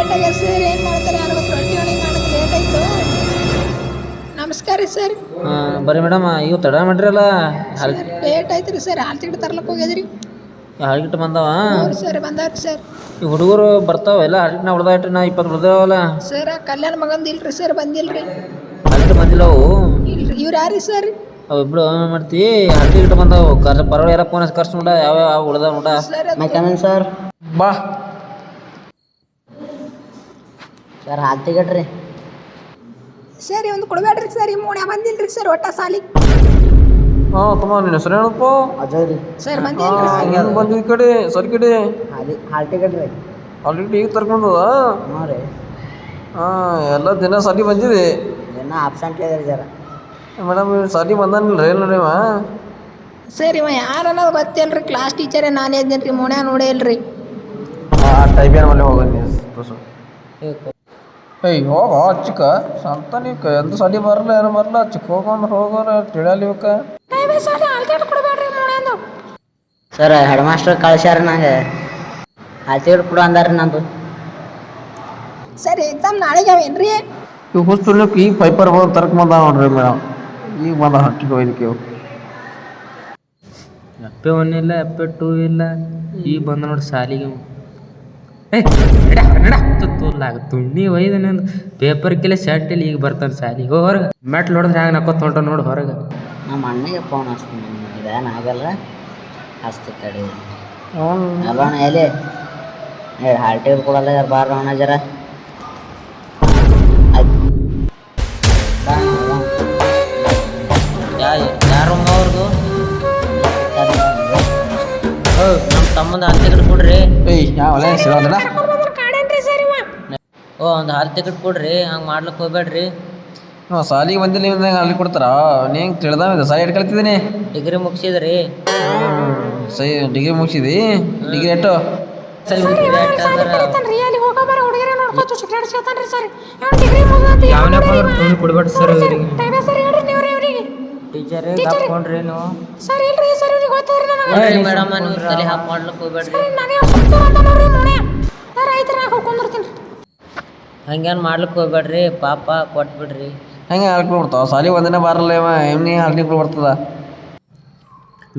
Late ಆಗ್ಯದ sir ಏನು ಮಾಡ್ತಾರೆ ಯಾರು ರೊಟ್ಟಿ ಒಳಗೆ ಮಾಡೋದು ಲೇಟ್ ಆಯಿತು. ನಮಸ್ಕಾರ ರೀ ಸರ್. ಬರ್ರಿ ಮೇಡಮ್ ಇವು ತಡ ಮಾಡ್ರಲ್ಲ? ಹಾಲ್ ಲೇಟ್ ಆಯ್ತು ರೀ ಸರ್. ಹಾಲು ತಿಂಡಿ ತರ್ಲಕ್ಕೆ ಹೋಗ್ಯದ್ರಿ ಹಾಲ್ಗಿಟ್ಟು ಬಂದವ? ಹ್ಞೂ ಸರ್ ಬಂದಾರ ಸರ್. ಈ ಹುಡುಗರು ಬರ್ತಾವ ಎಲ್ಲ? ಹಾಲ್ಗಿಟ್ಟು ನಾ ಉಳ್ದಾಯ್ಟ್ರಿ ನಾ ಇಪ್ಪತ್ತು ಉಳ್ದಾವಲ್ಲ? ಸರ್ ಕಲ್ಯಾಣ ಮಗಂದು ಇಲ್ರಿ ಸರ್ ಬಂದಿಲ್ರಿ. ಹಾಲ್ಗಿಟ್ಟು ಬಂದಿಲ್ಲ ಅವು? ಇಲ್ರಿ. ಇವ್ರು ಯಾರು ಸರ್? ಅವು ಇಬ್ರು ಏನು ಮಾಡ್ತಿ? ಹಾಲ್ಗಿಟ್ಟು ಬಂದವು. ಕರ್ ಪರವಾಗಿ ಎಲ್ಲ ಫೋನ್ ಕರ್ಸ್ ನೋಡ ಯಾವ ಯಾವ ಉಳ್ದಾವ ನೋಡ. ಸರ್ ಸರ್ ಬಾ. ಸರ್ ಹಾಲು ತೆಗಡ್ರಿ ಸರಿ ಒಂದು ಕೊಡಬೇಡ್ರಿ ಸರ್ ಈ ಬಂದಿಲ್ಲ ಬಂದಿಲ್ರಿ ಸರ್ ಒಟ್ಟ ಸಾಲಿ. ಹಾಂ ತಮ್ಮ ನಿನ್ನ ಹೆಸರು ಏನಪ್ಪ ಅಜಯ್ ರೀ. ಸರ್ ಬಂದಿಲ್ಲ ಸರ್. ಹೆಂಗೆ ಬಂದು ಈ ಕಡೆ ಸರಿ ಕಡೆ. ಹಾಲಿ ಹಾಲು ತೆಗಟ್ರಿ. ಆಲ್ರೆಡಿ ಈಗ ತರ್ಕೊಂಡದ ಹ್ಞೂ ರೀ. ಹಾಂ ಎಲ್ಲ ದಿನ ಸಾಲಿ ಬಂದಿದೆ. ದಿನ ಆಬ್ಸೆಂಟ್ ಇದ್ರಿ ಜರ. ಮೇಡಮ್ ಸಾಲಿ ಬಂದಾನಿಲ್ಲ ಏನು ನೋಡಿ ಅವ ಸರ್ ಇವ ಯಾರು ಅನ್ನೋದು ಗೊತ್ತಿಲ್ರಿ ಕ್ಲಾಸ್ ಟೀಚರೇ ನಾನೇ ಇದ್ದೇನೆ ರೀ ಮೂಣೆ ನೋಡೇ ಇಲ್ರಿ. ಆ ಟೈಪ್ ಏನು ಮನೆ ಹೋಗಿ ತೋರ್ಸು. ಏಯ್ ಹೋಗ ಚಿಕ್ಕ ಸಂತ ನೀವು ಎಂತ ಸಾಲಿ ಬರಲ್ಲ ಏನು ಬರಲ್ಲ ಚಿಕ್ಕ ಹೋಗೋಣ ಹೋಗೋಣ ತಿಳಿಯಲ್ಲ ಇವಕ್ಕ. ಸರ್ ಹೆಡ್ ಮಾಸ್ಟರ್ ಕಳ್ಸ್ಯಾರ ನಂಗೆ. ತೆಗಟ್ ಕೊಡು ಅಂದಾರ ನಂದು. ಸರ್ ಎಕ್ಸಾಮ್ ನಾಳೆಗೆ ಅವೇನ್ರಿ ಇವು ಈಗ ಪೈಪರ್ ಬಂದು ತರಕ್ ಬಂದ ನೋಡ್ರಿ ಮೇಡಮ್ ಈಗ ಬಂದ ಹಟ್ಟಿಗೆ ಒಯ್ದಕ್ಕೆ ಇವು ಎಪ್ಪೆ ಒನ್ ಇಲ್ಲ ಎಪ್ಪೆ ಟೂ ಇಲ್ಲ. ಈಗ ಬಂದ ನೋಡಿ ಸಾಲಿಗೆ. ಏ ನಡ ನಡ. ತೋಲಾಗ ತುಣ್ಣಿ ಒಯ್ದನೆ ಒಂದು ಪೇಪರ್ ಕೆಲ ಶರ್ಟ್ ಇಲ್ಲಿ ಈಗ ಬರ್ತಾನೆ ಸಾಲಿಗೆ ಹೊರಗೆ. ಮೆಟ್ಲು ಹೊಡೆದ್ರೆ ಹಾಗೆ ನಕ್ಕೋತ ಹೊಂಟ ನೋಡಿ ಹೊರಗೆ. ನಮ್ಮ ಅಣ್ಣಗೆ ಫೋನ್ ಹಚ್ತೀನಿ ಇದೇನು ಆಗಲ್ಲ? ಹಚ್ತಿ ತಡಿ. ಅವ್ನು ಅಲ್ಲೋಣ ಎಲ್ಲಿ? ಹಾಲು ತೆಗಟ್ ಕೊಡಲ್ಲ ಯಾರು ಬಾರ ಅಣ್ಣ ಜರ. ಯಾರು ಅವ್ರದ್ದು. ನಮ್ಮ ತಮ್ಮದ ಟಿಕೆಟ್ ಕೊಡ್ರಿ. ಏಯ್ ಯಾವ ಓ ಒಂದು ಹಾಲು ಟಿಕೆಟ್ ಕೊಡ್ರಿ ಹಂಗೆ ಮಾಡ್ಲಿಕ್ಕೆ ಹೋಗ್ಬೇಡ್ರಿ. ಹಾಂ ಸಾಲಿಗೆ ಬಂದಿಲ್ಲ ಇವ್ನ ಅಲ್ಲಿ ಕೊಡ್ತಾರ? ನೀ ತಿಳಿದ ಸಾಲಿ ಎಟ್ ಕಲ್ತಿದ್ದೀನಿ ಡಿಗ್ರಿ ಮುಗಿಸಿದ್ರಿ. ಸೈ ಡಿಗ್ರಿ ಮುಗಿಸಿದಿ? ಡಿಗ್ರಿ ಎಟ್ಟು ಸರಿ ಯಾವನೇ ತುಣ್ಣಿ ಕೊಡ್ಬೇಡ್ರಿ ಸರ್ ಟೀಚರ್ ಕಪ್ಕೊಂಡ್ರಿ ನೀವು. ಸರ್ ಇಲ್ರಿ ಸರ್ ಇವ್ರಿಗೆ ಗೊತ್ತದ್ರಿ ನನಗೆ ಮೇಡಮ್ ನೀವು ತಲೆ ಹಾಕಿ ಮಾಡ್ಲಿಕ್ಕೆ ಹೋಗ್ಬೇಡ್ರಿ. ನನಗೆ ಸುತ್ತ ಅಂತ ನೋಡ್ರಿ ಮೂಣೆ ಸರ್ ಐತ್ರಿ ನಾ ಹೋಗ್ಕೊಂಡಿರ್ತೀನಿ ಹಂಗೇನು ಮಾಡ್ಲಿಕ್ಕೆ ಹೋಗ್ಬೇಡ್ರಿ ಪಾಪ ಕೊಟ್ಬಿಡ್ರಿ. ಹಂಗೆ ಹಾಲ್ಕೊಡ್ ಬಿಡ್ತಾವ. ಸಾಲಿ ಒಂದಿನ ಬರಲ್ಲ ಇವ ಎಮ್ನಿ ಹಾಲ್ಕೊಡ್ ಬರ್ತದ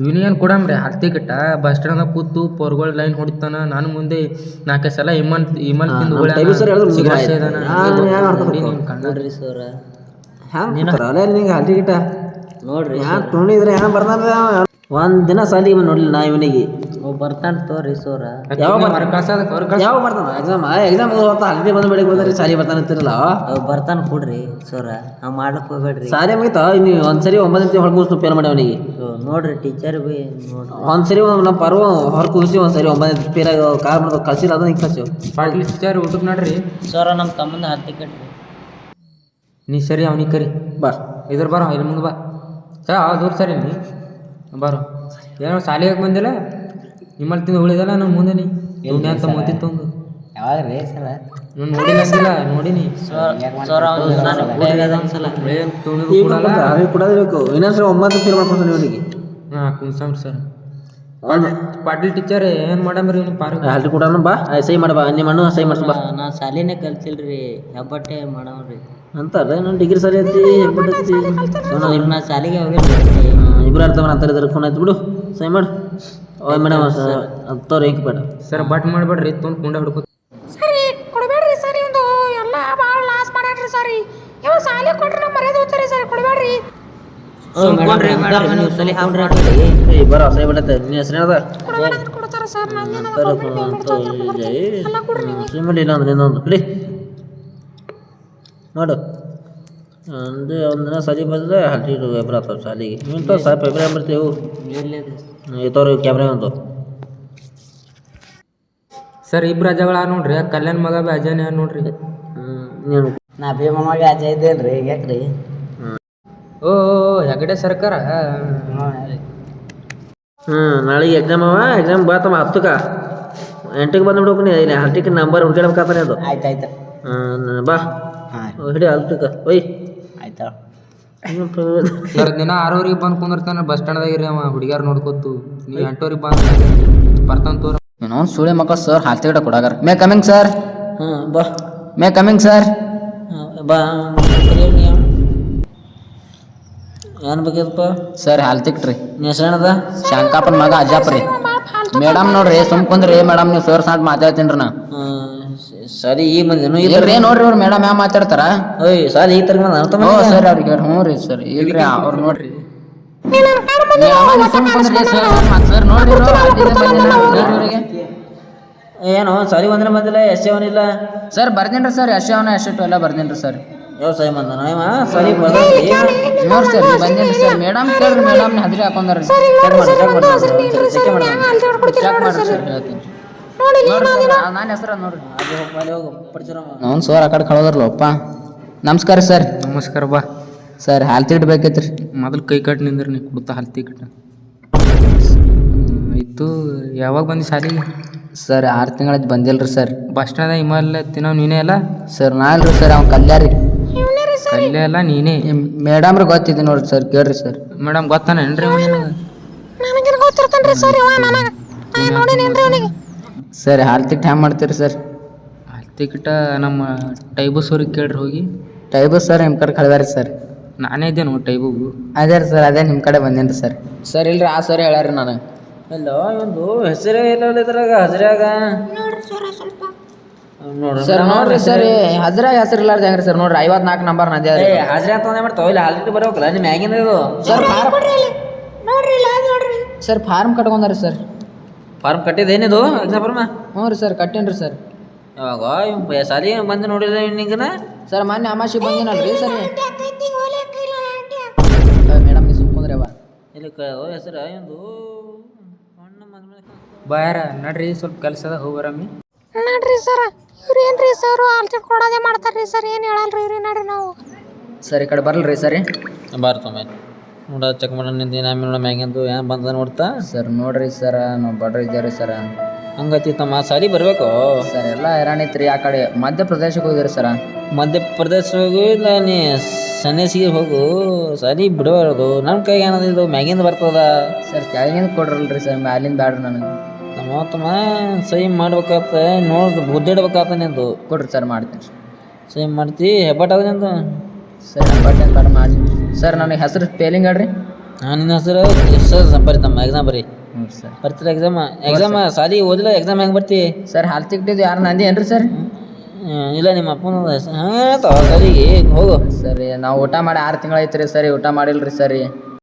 ಇವನಿಗೇನು ಕೊಡಮ್ರಿ ಹತ್ತಿ ಗಿಟ್ಟ. ಬಸ್ ಸ್ಟ್ಯಾಂಡ್ದಾಗ ಕೂತು ಪೋರ್ಗೋಳ್ ಲೈನ್ ಹೊಡಿತಾನ. ನಾನು ಮುಂದೆ ನಾಲ್ಕೈದು ಸಲ ಇಮನ್ ಇಮನ್ ತಿಂದು ಸರ್. ನಾನು ಹ್ಯಾಂಗ್ ನಿಂಗೆ ಹಾಲ್ ಟಿಕೆಟ ನೋಡ್ರಿ ಯಾಕೆ ತೊಗೊಂಡಿದ್ರೆ ಏನೋ ಬರ್ತಾನೆ ಒಂದು ದಿನ ಸಾಲಿ ನೋಡ್ಲಿ ನೋಡಲಿಲ್ಲ ನಾ ಇವನಿಗೆ. ಓ ಬರ್ತಾನೆ ತೋರಿ ಸೋರ. ಯಾವ ಯಾವ ಬರ್ತಾನ? ಎಕ್ಸಾಮ್ ಎಕ್ಸಾಮ್ ಹೋಗ್ತಾ ಅಲ್ಲಿ ಬಂದ ಬೆಳಿಗ್ಗೆ ಬಂದ್ರೆ ಸಾಲಿ ಬರ್ತಾನೆ ಅಂತಿರಲ್ಲ? ಅವ್ ಬರ್ತಾನೆ ಕೊಡ್ರಿ ಸೋರ. ನಾವು ಮಾಡ್ಲಕ್ ಹೋಗ್ಬೇಡ್ರಿ. ಸಾಲಿ ಮುಗಿತಾ? ನೀವು ಒಂದ್ಸರಿ ಒಂಬತ್ತು ಹೊರಗೆ ಮುಗಿಸ್ತು ಫೇಲ್ ಮಾಡಿ ಅವನಿಗೆ ನೋಡ್ರಿ ಟೀಚರ್ ಬಿ ನೋಡ್ರಿ. ಒಂದ್ಸರಿ ಒಂದು ನಮ್ಮ ಪರ್ವ ಹೊರ ಕೂಸಿ ಒಂದ್ಸರಿ ಒಂಬತ್ತು ಫೇಲ್ ಆಗಿ ಕಾರ್ ಮಾಡ್ದು ಕಳ್ಸಿಲ್ಲ ಅದನ್ನ ಹಿಂಗೆ ಕಳ್ಸಿವ್ ಪಾಟ್ಲಿ ಟೀಚರ್ ಊಟಕ್ಕೆ ನೋಡ್ರಿ. ಸೋರ ನಮ್ಮ ತಮ್ಮನ ಹತ್ತಿ ಕಟ್ರಿ. ನೀ ಸರಿ ಅವನಿಗೆ ಕರಿ. ಬಾ. ಇದ್ರ ಬರೋ ಇಲ್ಲಿ ಮುಂದೆ ಬಾ. ಸರ್ ಆ ದೂರ ಸರಿ ನೀ. ಬರೋ. ಏನೋ ಶಾಲೆಗೆ ಬಂದಿಲ್ಲ? ನಿಮ್ಮಲ್ಲಿ ತಿಂದು ಉಳಿದಲ್ಲ ನಾನು ಮುಂದೆ ನೀ. ದುಡ್ಡು ಅಂತ ಮುದ್ದಿತ್ತು ಒಂದು ಯಾವಾಗ ರೀ ಸರ? ನಾನು ನೋಡಿಲ್ಲ ಸಲ. ನೋಡಿನಿ ಕೊಡೋದಿರ್ಬೇಕು. ಇನ್ನೊಂದ್ಸರಿ ಒಂಬತ್ತು ಫೀಲ್ ಮಾಡ್ಕೊಡ್ತಾನೆ ಇವನಿಗೆ. ಹಾಂ ಕುಂಸಾಮ್ರಿ ಸರ್. ಪಾಟೀಲ್ ಟೀಚರ್ ಏನ್ ಮಾಡಮ್ರಿ ಇವ್ನಿಗೆ ಪಾರು ಅಲ್ಲಿ ಕೂಡ ಬಾ. ಸೈ ಮಾಡ ಬಾ. ನಿಮ್ಮ ಅಣ್ಣ ಸಹಿ ಮಾಡ್ಸ ಬಾ. ನಾ ಸಾಲಿನೇ ಕಲ್ತಿಲ್ರಿ ಹೆಬ್ಬಟ್ಟೆ ಮಾಡವ್ರಿ ಅಂತಾರೆ ನಾನು ಡಿಗ್ರಿ ಸರಿ ಐತಿ ಹೆಬ್ಬಟ್ಟೈತಿ ಇವ್ರು ನಾ ಸಾಲಿಗೆ ಹೋಗಿ ಇಬ್ರು ಅರ್ಥ ಮಾಡ್ತಾರ ಅಂತಾರೆ ಇದ್ರ ಫೋನ್ ಆಯ್ತು ಬಿಡು. ಸಹಿ ಮಾಡು. ಓ ಮೇಡಮ್ ಅಂತವ್ರು ಹೆಂಗೆ ಬೇಡ ಸರ್ ಬಟ್ ಮಾಡಬೇಡ್ರಿ ತೊಂದು ಕುಂಡ ಹಿಡ್ಕೊ ಸರಿ ಕೊಡಬೇಡ್ರಿ ಸರಿ ಒಂದು ಎಲ್ಲ ಭಾಳ ಲಾಸ್ ಮಾಡ್ಯಾಡ್ರಿ ಸರಿ. ಇವ ಸಾಲಿ ಕೊಟ್ರೆ ನಾವು ಮರ್ಯಾದೆ ಹೋಗ್ತಾರೆ ಸರ್ ಕೊಡಬೇಡ್ರಿ. ಬರೋ ಬಿಡತ್ತೆ ನಿನ್ನ ಇಲ್ಲ ಅಂದ್ರೆ ಇನ್ನೊಂದು ಬಿಡಿ. ನೋಡು ಒಂದು ಒಂದಿನ ಸರಿ ಬಂದ್ರೆ ಹಲ್ಟಿ ಪೇಪರ್ ಆಗ್ತಾವೆ ಸಾಲಿಗೆ. ಇಂಥ ಸಾ ಪೇಪರ್ ಏನು ಬರ್ತೀವಿ ಇತ್ತವ್ರು ಕ್ಯಾಮ್ರಾ ಒಂದು. ಸರ್ ಇಬ್ರು ಅಜಗಳ ನೋಡ್ರಿ ಕಲ್ಯಾಣ ಮಗ ಬಿ ಅಜಯನೇ ನೋಡ್ರಿ ನಾ ನೀನು. ನಾ ಮಗ ಅಜಯ್ ಇದ್ದೇನೆ ರೀ ಯಾಕ್ರಿ? ಓ ಹೆಗಡೆ ಸರ್ಕಾರ? ಹ್ಞೂ ನಾಳೆಗೆ ಎಕ್ಸಾಮ್ ಅವ ಎಕ್ಸಾಮ್ ಬಾತಮ್ಮ ಹತ್ತುಕ ಎಂಟಕ್ಕೆ ಬಂದು ಬಿಡ್ಬೇಕು ನೀ ಇಲ್ಲಿ ಹಲ್ಟಿಗೆ ನಂಬರ್ ಹುಡ್ಕಾಡ್ಬೇಕಾಗ್ತಾನೆ ಅದು. ಆಯ್ತು ಆಯ್ತು ಬಾ. ಹಾಂ. ಹಿಡಿ ಹಲ್ತಕ್ಕ ಒಯ್. ಆಯ್ತಾ. ಸರ್ ದಿನ ಆರೂವರೆಗೆ ಬಂದು ಕುಂದಿರ್ತಾನೆ ಬಸ್ ಸ್ಟ್ಯಾಂಡ್ದಾಗ ಇರಿ ಅವ ಹುಡುಗಿಯಾರು ನೋಡ್ಕೊತು ನೀವು ಎಂಟೂವರೆಗೆ ಬಂದು ಬರ್ತಾನೆ ತೋರ. ಏನೋ ಸುಳೆ ಮಕ್ಕ ಸರ್ ಹಾಲ್ತಿಗಡೆ ಕೊಡಾಗಾರ. ಮೇ ಕಮಿಂಗ್ ಸರ್ ಹ್ಞೂ ಬಾ. ಮೇ ಕಮಿಂಗ್ ಸರ್ ಹಾಂ, ಬಾ. ಏನು ಬೇಕಿತ್ತಪ್ಪ? ಸರ್ ಹಾಲ್ ತಿಕ್ಟ್ರಿ. ನೀ ಹೆಸರೇನದ? ಶಂಕಾಪನ್ ಮಗ ಅಜ್ಜಾಪ್ರಿ. ಮೇಡಮ್ ನೋಡ್ರಿ ಸುಮ್ ಕುಂದ್ರಿ. ಮೇಡಮ್ ನೀವು ಸರ್ ಸಾಟ್ ಮಾತಾಡ್ತೀನಿ ನಾ. ಸರಿ ಈಗ ಬಂದೇನು ಇಲ್ಲ ಇಲ್ರಿ ನೋಡ್ರಿ ಅವ್ರು ಮೇಡಮ್ ಯಾವ ಮಾತಾಡ್ತಾರ? ಓಯ್ ಸರ್ ಈ ತರ ಅರ್ಥ ಸರ್ ಅವ್ರಿಗೆ ಹ್ಞೂ ರೀ ಸರ್. ಇಲ್ರಿ ಅವ್ರು ನೋಡ್ರಿ. ಸರ್ ಇವ್ರಿಗೆ. ಏನು ಸರಿ ಒಂದ್ರೆ ಬಂದಿಲ್ಲ ಎಷ್ಟೇ ಅವನಿಲ್ಲ ಸರ್ ಬರ್ದೇನ್ರಿ ಸರ್. ಎಷ್ಟೇ ಅವನ ಎಷ್ಟು ಎಲ್ಲ ಬರ್ದೇನ್ರಿ ಸರ್. ಯಾವ ಸೈ ಬಂದ ಇವ ಸರಿ ಬರ್ದಿ ನೋಡ್ರಿ ಸರ್ ಬಂದೇನ್ರಿ ಸರ್ ಮೇಡಮ್ ಕೇಳ್ರಿ ಮೇಡಮ್ ಹದ್ರಿ ಹಾಕೊಂಡ್ರಿ ಸರ್ ಚೆಕ್ ಮಾಡಿ ಚೆಕ್ ಮಾಡಿ ಸರ್ ಚೆಕ್ ನೋಡ್ರಿ ಸರ್. ಸರ್ ಹೇಳ್ತೀನಿ. ನೋಡಿ ಸರ್ ನಾನು ಹೆಸರು ನೋಡ್ರಿ ಅಲ್ಲಿ ಹೋಗಿ ಅಲ್ಲಿ ಹೋಗು ಪರಿಚಯ ಮಾಡು. ಅವ್ನು ಸರ್ ಆ ಕಡೆ ಕಳೋದ್ರಲ್ಲಪ್ಪ ನಮಸ್ಕಾರ ಸರ್. ನಮಸ್ಕಾರ ಬಾ. ಸರ್ ಹಾಲು ತಿಟ್ ಬೇಕೈತ್ರಿ ಮೊದಲು ಕೈ ಕಟ್ ನಿಂದ್ರಿ ನೀ ಕುಡ್ತಾ ಹಾಲ್ತಿ ಕಟ್ಟ ಇತ್ತು ಯಾವಾಗ ಬಂದಿ ಶಾಲಿ ಸರ್ ಆರು ತಿಂಗಳ ಬಂದಿಲ್ಲ ರೀ ಸರ್. ಬಸ್ ಸ್ಟ್ಯಾಂಡ್ ಹಿಮಾಲಯ ತಿನ್ನೋ ನೀನೇ ಅಲ್ಲ? ಸರ್ ನಾ ರೀ ಸರ್ ಅವ್ನು ಕಲ್ಯಾರಿ. ಇವನೇ ರೀ ಸರ್ ಅಲ್ಲೇ ಅಲ್ಲ ನೀನೇ ಮೇಡಮ್ರಿ ಗೊತ್ತಿದೆ ನೋಡ್ರಿ ಸರ್ ಕೇಳ್ರಿ ಸರ್. ಮೇಡಮ್ ಗೊತ್ತಾನೇನ್ರಿ ನನಗೇನು ಗೊತ್ತಿರ್ತಾನ್ರಿ ಸರ್ ಇವ ನನಗೆ? ನೋಡಿನೇನ್ರಿ ಅವನಿಗೆ? ಸರ್ ಹಾಲು ತಿಟ್ಟು ಹ್ಯಾಂಗ ಮಾಡ್ತೀರಿ ಸರ್? ಹಲ್ತಿ ಕಿಟ್ಟ ನಮ್ಮ ಟೈಬಸ್ ಅವ್ರಿಗೆ ಕೇಳ್ರಿ ಹೋಗಿ. ಟೈಬು ಸರ್ ನಿಮ್ಮ ಕಡೆ ಕಳ್ದಾರಿ ಸರ್. ನಾನೇ ಇದ್ದೇನು ಟೈಬುಗು ಅದೇ ರೀ ಸರ್ ಅದೇ ನಿಮ್ಮ ಕಡೆ ಬಂದೇನ್ರಿ ಸರ್. ಸರ್ ಇಲ್ರಿ ಆ ಸರ್ ಹೇಳ್ಯಾರ ನಾನು ಇಲ್ಲ ಒಂದು ಹೆಸರೇ ಇಲ್ಲ ಇದ್ರಾಗ ಹಸ್ರಾಗ ನೋಡ್ರಿ ಸರ್ ಸ್ವಲ್ಪ ಸರ್ ನೋಡ್ರಿ ಸರ್ ಹಜ್ರಾಗ ಹೆಸರಿಲ್ಲಾರ್ದ ಇಲ್ಲಾರ್ದು ಹೆಂಗ್ರಿ ಸರ್? ನೋಡ್ರಿ ಐವತ್ನಾಲ್ಕು ನಂಬರ್ ನಂದೇ ರೀ. ಹಾಜರಿ ಅಂತ ಒಂದೇ ಮಾಡ್ತಾವ ಇಲ್ಲ ಹಾಲಿಟ್ಟು ಬರೋಕಲ್ಲ ನಿಮ್ಮ ಮ್ಯಾಗಿಂದ ಇದು. ಸರ್ ಫಾರ್ಮ್ ಕೊಡ್ರಿ ಇಲ್ಲಿ ನೋಡ್ರಿ ಇಲ್ಲ ನೋಡ್ರಿ. ಸರ್ ಫಾರ್ಮ್ ಕಟ್ಕೊಂಡಾರಿ ಸರ್. ಫಾರ್ಮ್ ಕಟ್ಟಿದ್ದೇನಿದು ಎಕ್ಸಾಮ್ ಫಾರ್ಮ? ಹ್ಞೂ ರೀ ಸರ್ ಕಟ್ಟೇನ್ರಿ ಸರ್. ಯಾವಾಗ? ಇವ್ ಸಾಲಿ ಬಂದು ನೋಡಿಲ್ಲ ನಿಂಗನ? ಸರ್ ಮೊನ್ನೆ ಅಮಾಶಿ ಬಂದಿನಲ್ರಿ ಸರ್? ಓಲೆ ಆಂಟಿ. ಮೇಡಮ್ ನೀವು ಸುಮ್ಕೊಂಡ್ರಿ ಅವ. ಇಲ್ಲಿ ಹೆಸರು ಹೆಸರ. ಒಂದು ಬಾಯಾರ ನಡ್ರಿ ಸ್ವಲ್ಪ ಕೆಲಸದ ಅದ ಹೋಗಿ ಬರಮ್ಮಿ ನೋಡ್ರಿ ಸರ್. ಇವ್ರು ಏನ್ರಿ ಸರ್ ಆಲ್ಟಿಟ್ ಕೊಡೋದೇ ಮಾಡ್ತಾರ್ರಿ ಸರ್ ಏನು ಹೇಳಲ್ರಿ ಇವ್ರಿ ನಡ್ರಿ ನಾವು? ಸರ್ ಈ ಕಡೆ ಬರಲ್ರಿ ಸರಿ? ಬಾರ್ತೊಮ್ಮೆ ನೋಡ ಚೆಕ್ ಮಾಡೋಣ ಆಮೇಲೆ ನೋಡ ಮ್ಯಾಗಿಂದು ಏನು ಬಂದ ನೋಡ್ತಾ? ಸರ್ ನೋಡ್ರಿ ಸರ್ ನಾವು ಬಡ್ರಿ ಇದ್ದೀರಿ ಸರ್ ಹಂಗತಿ ತಮ್ಮ ಸಾಲಿ ಬರಬೇಕು? ಸರ್ ಎಲ್ಲ ಹೈರಾಣಿತ್ರಿ ಆ ಕಡೆ. ಮಧ್ಯಪ್ರದೇಶಕ್ಕೆ ಹೋಗಿದ್ರಿ ಸರ್ ಮಧ್ಯಪ್ರದೇಶ ಹೋಗು ಇಲ್ಲ ನೀ ಸನ್ಯಾಸಿಗೆ ಹೋಗು. ಸಾಲಿ ಬಿಡಬಾರದು. ನಮ್ಮ ಕೈಗೆ ಏನದ ಇದು ಮ್ಯಾಗಿಂದ ಬರ್ತದ? ಸರ್ ಕೆಳಗಿಂದ ಕೊಡ್ರಲ್ರಿ ಸರ್ ಮ್ಯಾಲಿಂದ ಬ್ಯಾಡ್ರಿ ನನಗೆ. ನಮ್ಮ ತಮ್ಮ ಸಹಿ ಮಾಡ್ಬೇಕಾತ ನೋಡ್ದು ಬುದ್ಧಿಡ್ಬೇಕಾತ ನಿಂದು ಕೊಡ್ರಿ ಸರ್ ಮಾಡ್ತೀನಿ. ಸಹಿ ಮಾಡ್ತಿ ಹೆಬ್ಬಟ್ ಅದ ನಿಂದು? ಸರ್ ಬಟ್ಟೆ ಬೇಡ ಮಾಡಿ? ಸರ್ ನನಗೆ ಹೆಸರು ಸ್ಪೆಲ್ಲಿಂಗ್ ಹೇಳ್ರಿ. ಹಾಂ ನಿನ್ನ ಹೆಸರು ಎಷ್ಟು ಬರಿ ತಮ್ಮ ಎಕ್ಸಾಮ್ ಬರ್ರಿ ಹ್ಞೂ ಸರ್. ಬರ್ತೀರ ಎಕ್ಸಾಮ ಎಕ್ಸಾಮ ಸಾಲಿ ಓದಿಲ್ಲ ಎಕ್ಸಾಮ್ ಹೆಂಗೆ ಬರ್ತಿ? ಸರ್ ಹಾಲ್ ತಿಕ್ಟಿದ್ದು ಯಾರು ನಂದಿ ಏನ್ರಿ ಸರ್? ಇಲ್ಲ ನಿಮ್ಮ ಅಪ್ಪನ ಹಾಂ ಸರಿಗೆ ಹೋಗು. ಸರಿ ನಾವು ಊಟ ಮಾಡಿ ಆರು ತಿಂಗಳಾಯ್ತು ರೀ ಸರಿ ಊಟ ಮಾಡಿಲ್ರಿ ಸರಿ.